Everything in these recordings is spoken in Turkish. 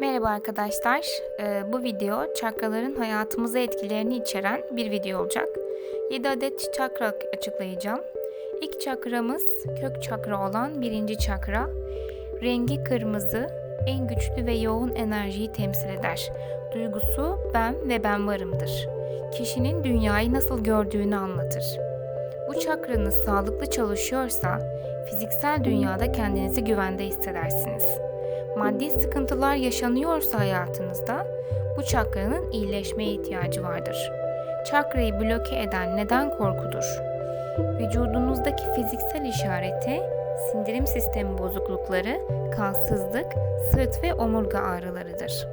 Merhaba arkadaşlar. Ee, bu video çakraların hayatımıza etkilerini içeren bir video olacak. 7 adet çakra açıklayacağım. İlk çakramız kök çakra olan birinci çakra. Rengi kırmızı, en güçlü ve yoğun enerjiyi temsil eder. Duygusu ben ve ben varımdır. Kişinin dünyayı nasıl gördüğünü anlatır. Bu çakranız sağlıklı çalışıyorsa fiziksel dünyada kendinizi güvende hissedersiniz. Maddi sıkıntılar yaşanıyorsa hayatınızda bu çakranın iyileşmeye ihtiyacı vardır. Çakrayı bloke eden neden korkudur. Vücudunuzdaki fiziksel işareti sindirim sistemi bozuklukları, kansızlık, sırt ve omurga ağrılarıdır.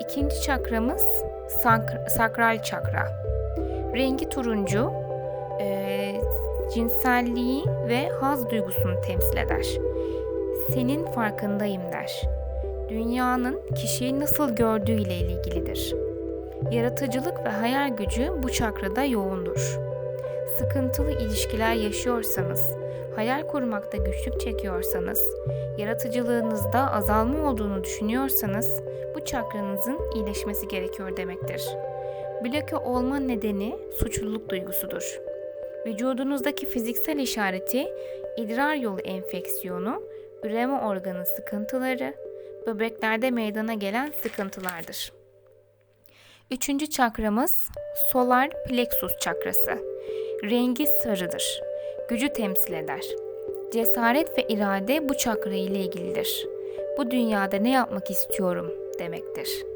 İkinci çakramız sak- sakral çakra. Rengi turuncu, e, cinselliği ve haz duygusunu temsil eder. Senin farkındayım der. Dünyanın kişiyi nasıl gördüğü ile ilgilidir. Yaratıcılık ve hayal gücü bu çakrada yoğundur. Sıkıntılı ilişkiler yaşıyorsanız, hayal kurmakta güçlük çekiyorsanız, yaratıcılığınızda azalma olduğunu düşünüyorsanız bu çakranızın iyileşmesi gerekiyor demektir. Bloke olma nedeni suçluluk duygusudur. Vücudunuzdaki fiziksel işareti idrar yolu enfeksiyonu, üreme organı sıkıntıları, böbreklerde meydana gelen sıkıntılardır. Üçüncü çakramız solar plexus çakrası. Rengi sarıdır. Gücü temsil eder. Cesaret ve irade bu çakra ile ilgilidir. Bu dünyada ne yapmak istiyorum demektir.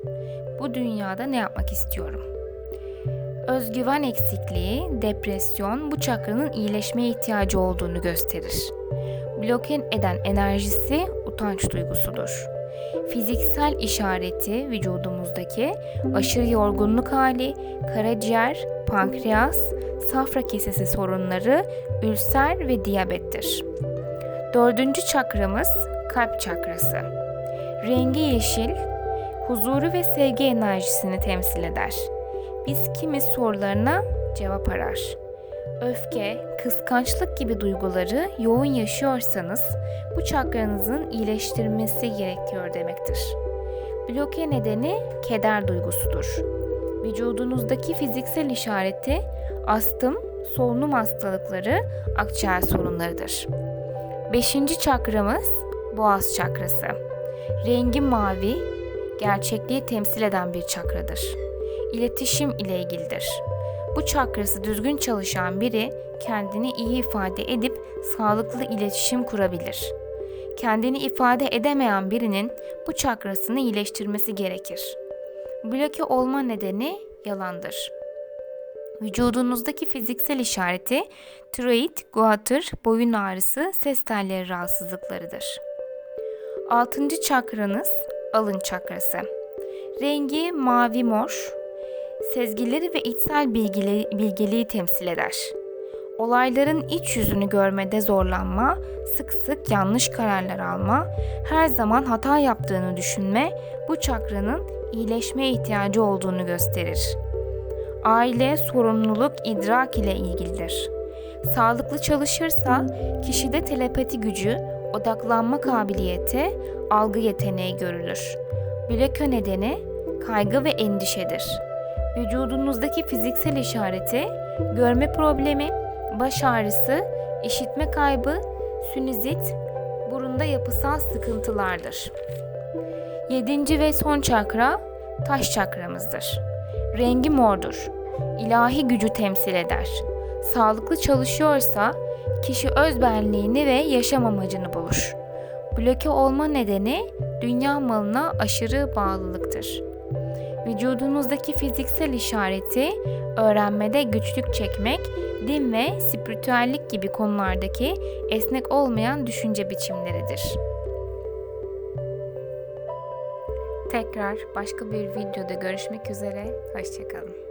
Bu dünyada ne yapmak istiyorum? Özgüven eksikliği, depresyon bu çakranın iyileşmeye ihtiyacı olduğunu gösterir. Bloke eden enerjisi utanç duygusudur. Fiziksel işareti vücudumuzdaki aşırı yorgunluk hali, karaciğer, pankreas, safra kesesi sorunları, ülser ve diyabettir. Dördüncü çakramız kalp çakrası. Rengi yeşil, huzuru ve sevgi enerjisini temsil eder. Biz kimi sorularına cevap arar. Öfke, kıskançlık gibi duyguları yoğun yaşıyorsanız bu çakranızın iyileştirmesi gerekiyor demektir. Bloke nedeni keder duygusudur. Vücudunuzdaki fiziksel işareti astım, solunum hastalıkları, akciğer sorunlarıdır. Beşinci çakramız boğaz çakrası. Rengi mavi, gerçekliği temsil eden bir çakradır. İletişim ile ilgilidir. Bu çakrası düzgün çalışan biri kendini iyi ifade edip sağlıklı iletişim kurabilir. Kendini ifade edemeyen birinin bu çakrasını iyileştirmesi gerekir. Bloke olma nedeni yalandır. Vücudunuzdaki fiziksel işareti tiroid, guatr, boyun ağrısı, ses telleri rahatsızlıklarıdır. Altıncı çakranız alın çakrası. Rengi mavi mor, sezgileri ve içsel bilgili, bilgeliği temsil eder. Olayların iç yüzünü görmede zorlanma, sık sık yanlış kararlar alma, her zaman hata yaptığını düşünme bu çakranın iyileşmeye ihtiyacı olduğunu gösterir. Aile, sorumluluk, idrak ile ilgilidir. Sağlıklı çalışırsa kişide telepati gücü, odaklanma kabiliyeti, algı yeteneği görülür. Bloke nedeni kaygı ve endişedir. Vücudunuzdaki fiziksel işareti görme problemi, baş ağrısı, işitme kaybı, sinüzit, burunda yapısal sıkıntılardır. Yedinci ve son çakra taş çakramızdır. Rengi mordur. İlahi gücü temsil eder. Sağlıklı çalışıyorsa kişi özbenliğini ve yaşam amacını bulur. Bloke olma nedeni dünya malına aşırı bağlılıktır. Vücudunuzdaki fiziksel işareti öğrenmede güçlük çekmek, din ve spiritüellik gibi konulardaki esnek olmayan düşünce biçimleridir. Tekrar başka bir videoda görüşmek üzere, hoşçakalın.